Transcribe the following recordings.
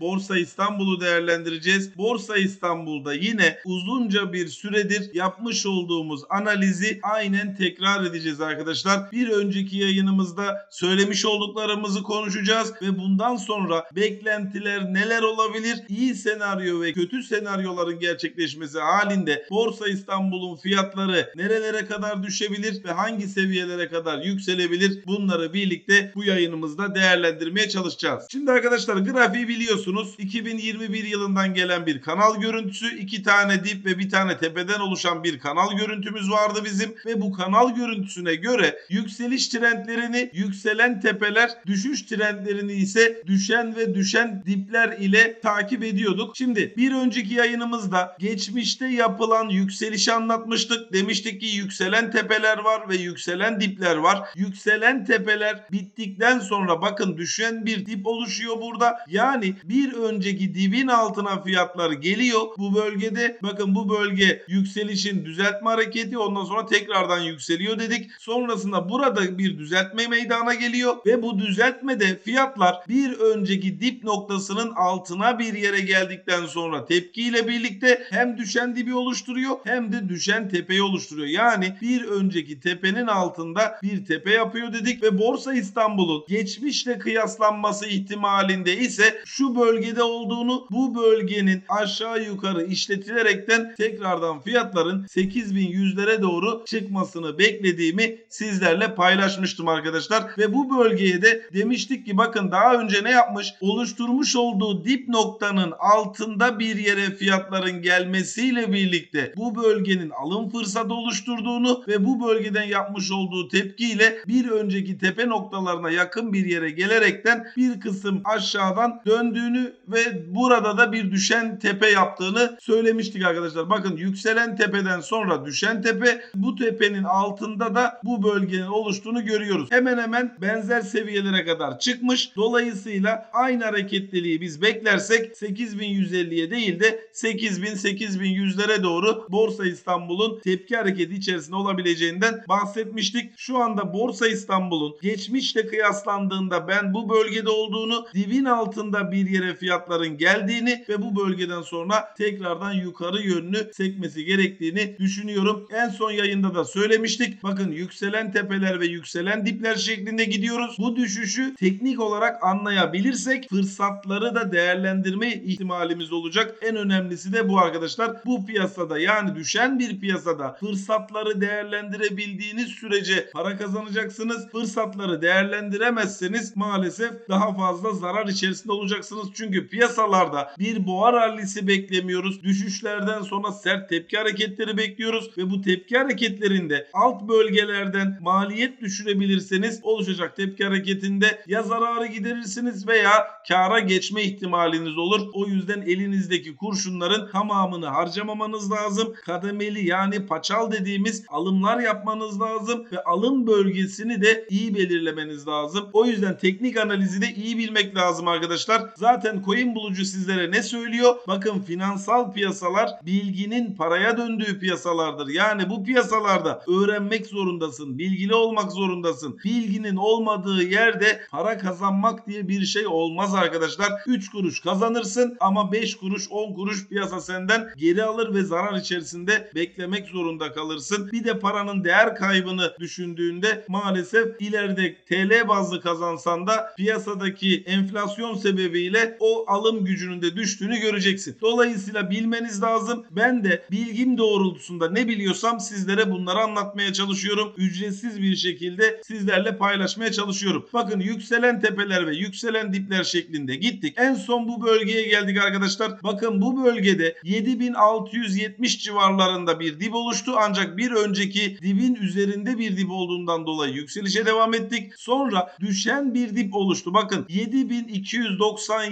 Borsa İstanbul'u değerlendireceğiz. Borsa İstanbul'da yine uzunca bir süredir yapmış olduğumuz analizi aynen tekrar edeceğiz arkadaşlar. Bir önceki yayınımızda söylemiş olduklarımızı konuşacağız ve bundan sonra beklentiler neler olabilir? İyi senaryo ve kötü senaryoların gerçekleşmesi halinde Borsa İstanbul'un fiyatları nerelere kadar düşebilir ve hangi seviyelere kadar yükselebilir? Bunları birlikte bu yayınımızda değerlendirmeye çalışacağız. Şimdi arkadaşlar grafiği biliyorsunuz. 2021 yılından gelen bir kanal görüntüsü. iki tane dip ve bir tane tepeden oluşan bir kanal görüntümüz vardı bizim. Ve bu kanal görüntüsüne göre yükseliş trendlerini yükselen tepeler, düşüş trendlerini ise düşen ve düşen dipler ile takip ediyorduk. Şimdi bir önceki yayınımızda geçmişte yapılan yükselişi anlatmıştık. Demiştik ki yükselen tepeler var ve yükselen dipler var. Yükselen tepeler bittikten sonra bakın düşen bir dip oluşuyor burada. Yani bir önceki dibin altına fiyatlar geliyor. Bu bölgede bakın bu bölge yükselişin düzeltme hareketi ondan sonra tekrardan yükseliyor dedik. Sonrasında burada bir düzeltme meydana geliyor ve bu düzeltmede fiyatlar bir önceki dip noktasının altına bir yere geldikten sonra tepkiyle birlikte hem düşen dibi oluşturuyor hem de düşen tepeyi oluşturuyor. Yani bir önceki tepenin altında bir tepe yapıyor dedik ve Borsa İstanbul'un geçmişle kıyaslanması ihtimalinde ise şu bölgede olduğunu bu bölgenin aşağı yukarı işletilerekten tekrardan fiyatların 8100'lere doğru çıkmasını beklediğimi sizlerle paylaşmıştım arkadaşlar. Ve bu bölgeye de demiştik ki bakın daha önce ne yapmış? Oluşturmuş olduğu dip noktanın altında bir yere fiyatların gelmesiyle birlikte bu bölgenin alım fırsatı oluşturduğunu ve bu bölgeden yapmış olduğu tepkiyle bir önceki tepe noktalarına yakın bir yere gelerekten bir kısım aşağıdan döndüğünü ve burada da bir düşen tepe yaptığını söylemiştik arkadaşlar. Bakın yükselen tepeden sonra düşen tepe bu tepenin altında da bu bölgenin oluştuğunu görüyoruz. Hemen hemen benzer seviyelere kadar çıkmış. Dolayısıyla aynı hareketliliği biz beklersek 8150'ye değil de 8000-8100'lere doğru Borsa İstanbul'un tepki hareketi içerisinde olabileceğinden bahsetmiştik. Şu anda Borsa İstanbul'un geçmişle kıyaslandığında ben bu bölgede olduğunu, dibin altında bir yere fiyatların geldiğini ve bu bölgeden sonra tekrardan yukarı yönlü sekmesi gerektiğini düşünüyorum. En son yayında da söylemiştik. Bakın yükselen tepeler ve yükselen dipler şeklinde gidiyoruz. Bu düşüşü teknik olarak anlayabilirsek fırsatları da değerlendirme ihtimalimiz olacak. En önemlisi de bu arkadaşlar. Bu piyasada yani düşen bir piyasada fırsatları değerlendirebildiğiniz sürece para kazanacaksınız. Fırsatları değerlendiremezseniz maalesef daha fazla zarar içerisinde olacaksınız. Çünkü piyasalarda bir boğa rallisi beklemiyoruz. Düşüşlerden sonra sert tepki hareketleri bekliyoruz ve bu tepki hareketlerinde alt bölgelerden maliyet düşürebilirseniz oluşacak tepki hareketinde ya zararı giderirsiniz veya kara geçme ihtimaliniz olur. O yüzden elinizdeki kurşunların tamamını harcamamanız lazım. Kademeli yani paçal dediğimiz alımlar yapmanız lazım ve alım bölgesini de iyi belirlemeniz lazım. O yüzden teknik analizi de iyi bilmek lazım arkadaşlar. Zaten coin bulucu sizlere ne söylüyor? Bakın finansal piyasalar bilginin paraya döndüğü piyasalardır. Yani bu piyasalarda öğrenmek zorundasın, bilgili olmak zorundasın. Bilginin olmadığı yerde para kazanmak diye bir şey olmaz arkadaşlar. 3 kuruş kazanırsın ama 5 kuruş 10 kuruş piyasa senden geri alır ve zarar içerisinde beklemek zorunda kalırsın. Bir de paranın değer kaybını düşündüğünde maalesef ileride TL bazlı kazansan da piyasadaki enflasyon sebebiyle o alım gücünün de düştüğünü göreceksin. Dolayısıyla bilmeniz lazım. Ben de bilgim doğrultusunda ne biliyorsam sizlere bunları anlatmaya çalışıyorum. Ücretsiz bir şekilde sizlerle paylaşmaya çalışıyorum. Bakın yükselen tepeler ve yükselen dipler şeklinde gittik. En son bu bölgeye geldik arkadaşlar. Bakın bu bölgede 7670 civarlarında bir dip oluştu. Ancak bir önceki dibin üzerinde bir dip olduğundan dolayı yükselişe devam ettik. Sonra düşen bir dip oluştu. Bakın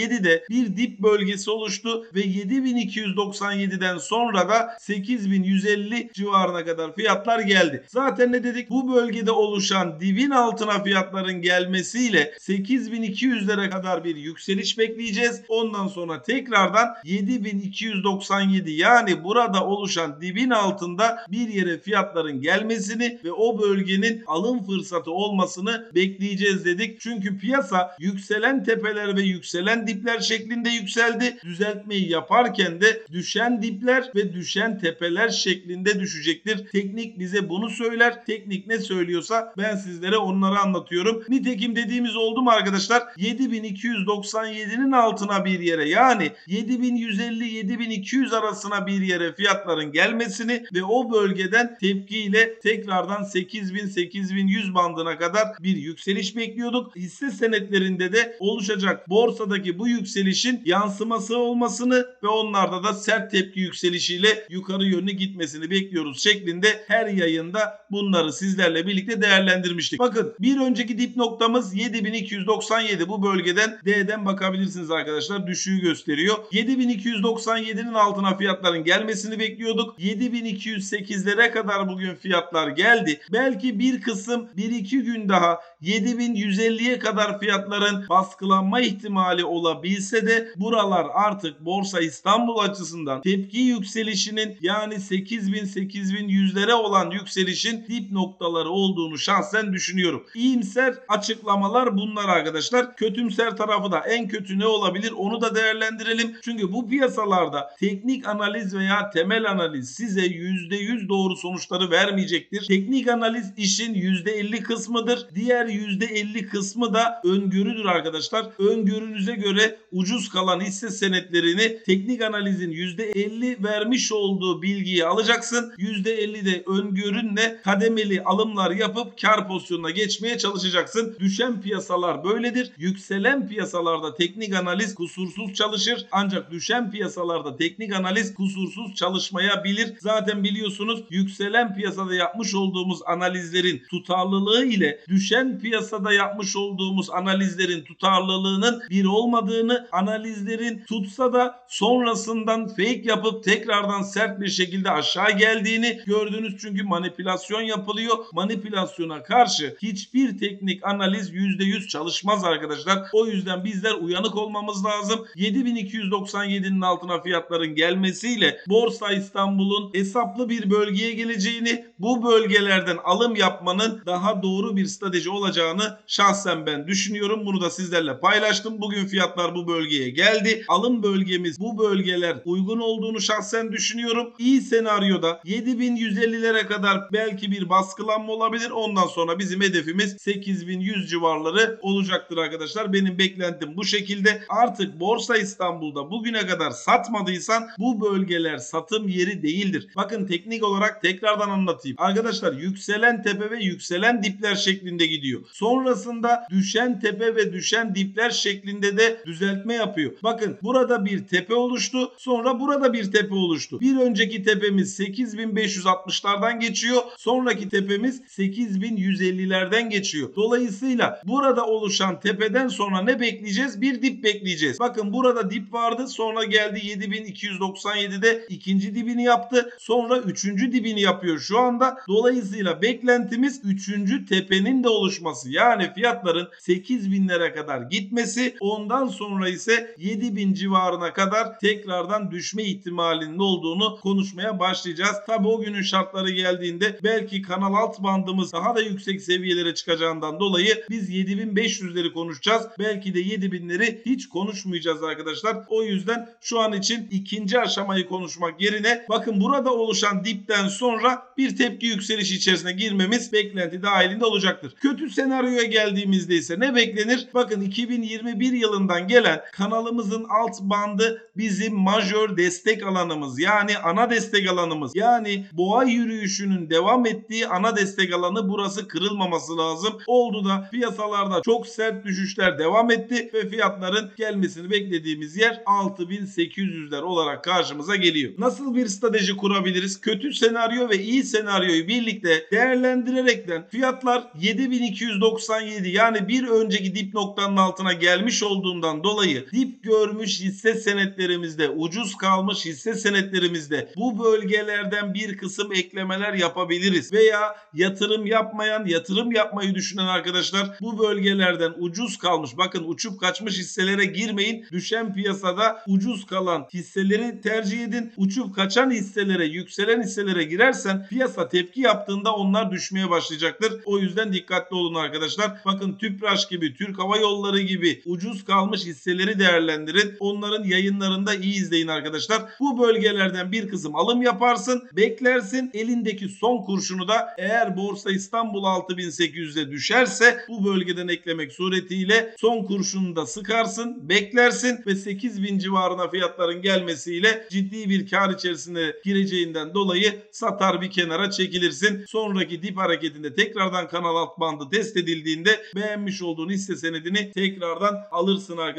7297'de bir dip bölgesi oluştu ve 7297'den sonra da 8150 civarına kadar fiyatlar geldi. Zaten ne dedik? Bu bölgede oluşan dibin altına fiyatların gelmesiyle 8200'lere kadar bir yükseliş bekleyeceğiz. Ondan sonra tekrardan 7297 yani burada oluşan dibin altında bir yere fiyatların gelmesini ve o bölgenin alım fırsatı olmasını bekleyeceğiz dedik. Çünkü piyasa yükselen tepeler ve yükselen dipler şeklinde yükseldi. Düzeltmeyi yaparken de düşen dipler ve düşen tepeler şeklinde düşecektir. Teknik bize bunu söyler. Teknik ne söylüyorsa ben sizlere onları anlatıyorum. Nitekim dediğimiz oldu mu arkadaşlar? 7297'nin altına bir yere yani 7150-7200 arasına bir yere fiyatların gelmesini ve o bölgeden tepkiyle tekrardan 8000-8100 bandına kadar bir yükseliş bekliyorduk. Hisse senetlerinde de oluşacak borsadaki bu yükselişin yansıması olmasını ve onlarda da sert tepki yükselişiyle yukarı yönlü gitmesini bekliyoruz şeklinde her yayında bunları sizlerle birlikte değerlendirmiştik. Bakın bir önceki dip noktamız 7297 bu bölgeden D'den bakabilirsiniz arkadaşlar düşüğü gösteriyor. 7297'nin altına fiyatların gelmesini bekliyorduk. 7208'lere kadar bugün fiyatlar geldi. Belki bir kısım 1-2 gün daha 7150'ye kadar fiyatların baskılanma ihtimali olabilse de buralar artık Borsa İstanbul açısından tepki yükselişinin yani 8000-8100'lere olan yükselişin dip noktaları olduğunu şahsen düşünüyorum. İyimser açıklamalar bunlar arkadaşlar. Kötümser tarafı da en kötü ne olabilir onu da değerlendirelim. Çünkü bu piyasalarda teknik analiz veya temel analiz size %100 doğru sonuçları vermeyecektir. Teknik analiz işin %50 kısmıdır. Diğer %50 kısmı da öngörüdür arkadaşlar. Öngörünüze göre ucuz kalan hisse senetlerini teknik analizin %50 vermiş olduğu bilgiyi alacaksın. %50 de öngörünle kademeli alımlar yapıp kar pozisyonuna geçmeye çalışacaksın. Düşen piyasalar böyledir. Yükselen piyasalarda teknik analiz kusursuz çalışır. Ancak düşen piyasalarda teknik analiz kusursuz çalışmayabilir. Zaten biliyorsunuz yükselen piyasada yapmış olduğumuz analizlerin tutarlılığı ile düşen piyasada yapmış olduğumuz analizlerin tutarlılığının bir olmadığını, analizlerin tutsa da sonrasından fake yapıp tekrardan sert bir şekilde aşağı geldiğini gördünüz çünkü manipülasyon yapılıyor. Manipülasyona karşı hiçbir teknik analiz %100 çalışmaz arkadaşlar. O yüzden bizler uyanık olmamız lazım. 7297'nin altına fiyatların gelmesiyle Borsa İstanbul'un hesaplı bir bölgeye geleceğini, bu bölgelerden alım yapmanın daha doğru bir strateji olacağını şahsen ben düşünüyorum. Bunu da sizlerle paylaştım. Bugün fiyatlar bu bölgeye geldi. Alım bölgemiz bu bölgeler uygun olduğunu şahsen düşünüyorum. İyi senaryoda 7150'lere kadar belki bir baskılanma olabilir. Ondan sonra bizim hedefimiz 8100 civarları olacaktır arkadaşlar. Benim beklentim bu şekilde. Artık Borsa İstanbul'da bugüne kadar satmadıysan bu bölgeler satım yeri değildir. Bakın teknik olarak tekrardan anlatayım. Arkadaşlar yükselen tepe ve yükselen dipler şeklinde gidiyor. Sonrasında düşen tepe ve düşen dipler şeklinde de düzeltme yapıyor. Bakın burada bir tepe oluştu. Sonra burada bir tepe oluştu. Bir önceki tepemiz 8560'lardan geçiyor. Sonraki tepemiz 8150'lerden geçiyor. Dolayısıyla burada oluşan tepeden sonra ne bekleyeceğiz? Bir dip bekleyeceğiz. Bakın burada dip vardı. Sonra geldi 7297'de ikinci dibini yaptı. Sonra üçüncü dibini yapıyor şu anda. Dolayısıyla beklentimiz üçüncü tepenin de oluşması. Yani fiyatların 8000'lere kadar gitmesi. Ondan sonra ise 7000 civarına kadar tekrardan düşme ihtimalinin olduğunu konuşmaya başlayacağız. Tabi o günün şartları geldiğinde belki kanal alt bandımız daha da yüksek seviyelere çıkacağından dolayı biz 7500'leri konuşacağız. Belki de 7000'leri hiç konuşmayacağız arkadaşlar. O yüzden şu an için ikinci aşamayı konuşmak yerine bakın burada oluşan dipten sonra bir tepki yükselişi içerisine girmemiz beklenti dahilinde olacaktır. Kötü senaryoya geldiğimizde ise ne beklenir? Bakın 2021 yılından gelen kanalımızın alt bandı bizim majör destek alanımız yani ana destek alanımız. Yani boğa yürüyüşünün devam ettiği ana destek alanı burası kırılmaması lazım. Oldu da piyasalarda çok sert düşüşler devam etti ve fiyatların gelmesini beklediğimiz yer 6800'ler olarak karşımıza geliyor. Nasıl bir strateji kurabiliriz? Kötü senaryo ve iyi senaryoyu birlikte değerlendirerekten fiyatlar 7297 yani bir önceki dip noktanın altına gelmiş olduğundan dolayı dip görmüş hisse senetlerimizde ucuz kalmış hisse senetlerimizde bu bölgelerden bir kısım eklemeler yapabiliriz. Veya yatırım yapmayan yatırım yapmayı düşünen arkadaşlar bu bölgelerden ucuz kalmış bakın uçup kaçmış hisselere girmeyin. Düşen piyasada ucuz kalan hisseleri tercih edin. Uçup kaçan hisselere yükselen hisselere girersen piyasa tepki yaptığında onlar düşmeye başlayacaktır. O yüzden dikkatli olun arkadaşlar. Bakın Tüpraş gibi Türk Hava Yolları gibi ucuz kalmış kalmış hisseleri değerlendirin. Onların yayınlarında iyi izleyin arkadaşlar. Bu bölgelerden bir kısım alım yaparsın, beklersin. Elindeki son kurşunu da eğer Borsa İstanbul 6800'e düşerse bu bölgeden eklemek suretiyle son kurşunu da sıkarsın, beklersin ve 8000 civarına fiyatların gelmesiyle ciddi bir kar içerisine gireceğinden dolayı satar bir kenara çekilirsin. Sonraki dip hareketinde tekrardan kanal alt bandı test edildiğinde beğenmiş olduğun hisse senedini tekrardan alırsın arkadaşlar.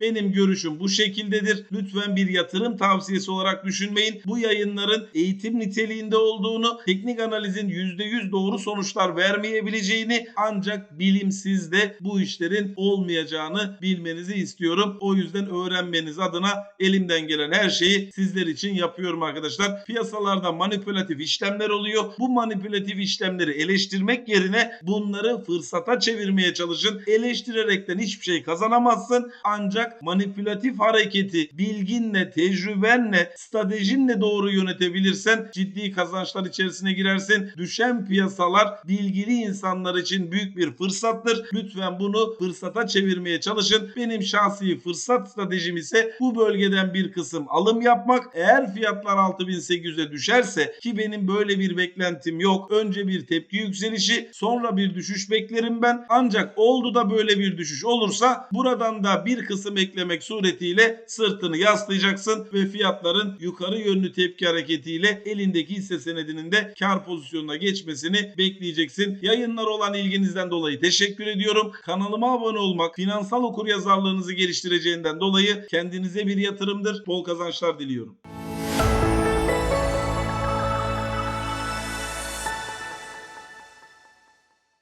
Benim görüşüm bu şekildedir. Lütfen bir yatırım tavsiyesi olarak düşünmeyin. Bu yayınların eğitim niteliğinde olduğunu, teknik analizin %100 doğru sonuçlar vermeyebileceğini ancak bilimsizde bu işlerin olmayacağını bilmenizi istiyorum. O yüzden öğrenmeniz adına elimden gelen her şeyi sizler için yapıyorum arkadaşlar. Piyasalarda manipülatif işlemler oluyor. Bu manipülatif işlemleri eleştirmek yerine bunları fırsata çevirmeye çalışın. Eleştirerekten hiçbir şey kazanamazsın. Ancak manipülatif hareketi bilginle, tecrübenle, stratejinle doğru yönetebilirsen ciddi kazançlar içerisine girersin. Düşen piyasalar bilgili insanlar için büyük bir fırsattır. Lütfen bunu fırsata çevirmeye çalışın. Benim şahsi fırsat stratejim ise bu bölgeden bir kısım alım yapmak. Eğer fiyatlar 6800'e düşerse ki benim böyle bir beklentim yok. Önce bir tepki yükselişi sonra bir düşüş beklerim ben. Ancak oldu da böyle bir düşüş olursa buradan da bir kısım eklemek suretiyle sırtını yaslayacaksın ve fiyatların yukarı yönlü tepki hareketiyle elindeki hisse senedinin de kar pozisyonuna geçmesini bekleyeceksin. Yayınlar olan ilginizden dolayı teşekkür ediyorum. Kanalıma abone olmak finansal okuryazarlığınızı geliştireceğinden dolayı kendinize bir yatırımdır. Bol kazançlar diliyorum.